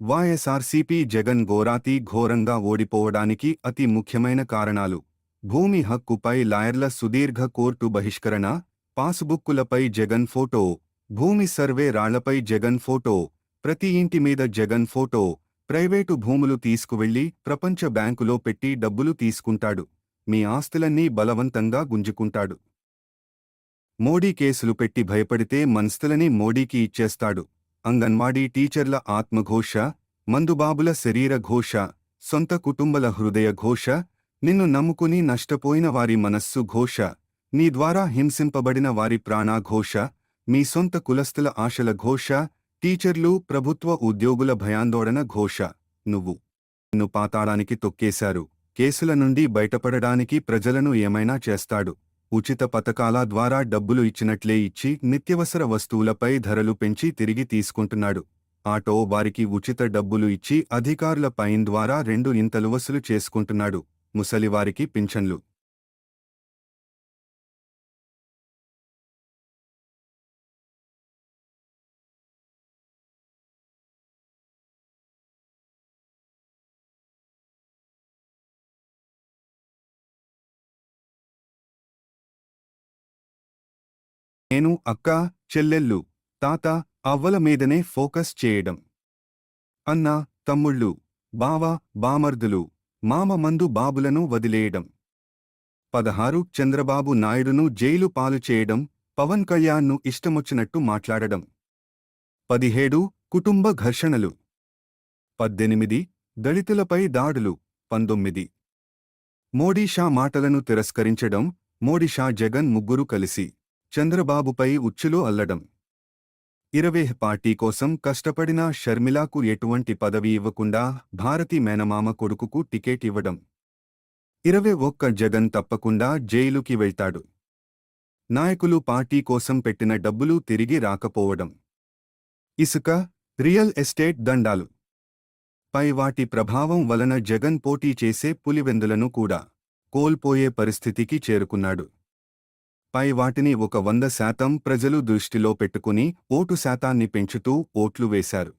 వైఎస్ఆర్సీపీ జగన్ గోరాతి ఘోరంగా ఓడిపోవడానికి అతి ముఖ్యమైన కారణాలు. భూమి హక్కుపై లాయర్ల సుదీర్ఘ కోర్టు బహిష్కరణ పాసుబుక్కులపై జగన్ ఫోటో భూమి సర్వే రాళ్ళపై జగన్ ఫోటో ప్రతి ఇంటి మీద జగన్ ఫోటో ప్రైవేటు భూములు తీసుకువెళ్ళి ప్రపంచ బ్యాంకులో పెట్టి డబ్బులు తీసుకుంటాడు. మీ ఆస్తులన్నీ బలవంతంగా గుంజుకుంటాడు. మోడీ కేసులు పెట్టి భయపడితే మనస్తులని మోడీకి ఇచ్చేస్తాడు. అంగన్వాడీ టీచర్ల ఆత్మఘోష మందుబాబుల శరీర ఘోష సొంత కుటుంబల హృదయ ఘోష నిన్ను నమ్ముకుని నష్టపోయిన వారి మనస్సు ఘోష నీ ద్వారా హింసింపబడిన వారి ప్రాణాఘోష మీ సొంత కులస్తుల ఆశల ఘోష టీచర్లు ప్రభుత్వ ఉద్యోగుల భయాందోళన ఘోష నువ్వు నిన్ను పాతాళానికి తొక్కేశారు కేసుల నుండి బయటపడడానికి ప్రజలను ఏమైనా చేస్తాడు. ఉచిత పథకాల ద్వారా డబ్బులు ఇచ్చినట్లే ఇచ్చి నిత్యవసర వస్తువులపై ధరలు పెంచి తిరిగి తీసుకుంటున్నాడు. ఆటో వారికి ఉచిత డబ్బులు ఇచ్చి అధికారుల పైన్ ద్వారా రెండు ఇంతలు వసూలు చేసుకుంటున్నాడు. ముసలివారికి పింఛన్లు. నేను అక్క చెల్లెళ్ళు తాత అవ్వల మీదనే ఫోకస్ చేయడం. అన్న తమ్ముళ్ళు బావ బామర్దులు మామ మందు బాబులను వదిలేయడం. పదహారు చంద్రబాబు నాయుడును జైలు పాలు చేయడం పవన్ కళ్యాణ్ను ఇష్టమొచ్చినట్టు మాట్లాడడం. పదిహేడు కుటుంబ ఘర్షణలు. పద్దెనిమిది దళితులపై దాడులు. పంతొమ్మిది. మోడీ షా మాటలను తిరస్కరించడం మోడీ షా జగన్ ముగ్గురు కలిసి. చంద్రబాబుపై ఉచ్చులో అల్లడం. ఇరవే పార్టీ కోసం కష్టపడిన షర్మిలాకు ఎటువంటి పదవి ఇవ్వకుండా భారతి మేనమామ కొడుకుకు టికెట్ ఇవ్వడం. ఇరవై ఒక్క జగన్ తప్పకుండా జైలుకి వెళ్తాడు. నాయకులు పార్టీ కోసం పెట్టిన డబ్బులు తిరిగి రాకపోవడం. ఇసుక రియల్ ఎస్టేట్ దండాలు. పై వాటి ప్రభావం వలన జగన్ పోటీ చేసే పులివెందులను కూడా కోల్పోయే పరిస్థితికి చేరుకున్నాడు. పై వాటిని ఒక వంద శాతం ప్రజలు దృష్టిలో పెట్టుకుని ఓటు శాతాన్ని పెంచుతూ ఓట్లు వేశారు.